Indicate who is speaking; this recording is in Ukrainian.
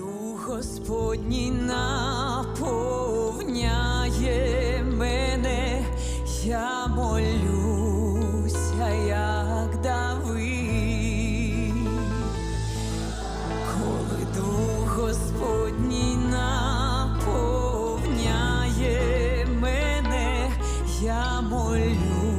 Speaker 1: Дух Господній наповняє мене, я молюся, як Давид. коли дух Господній наповняє мене, я молюся.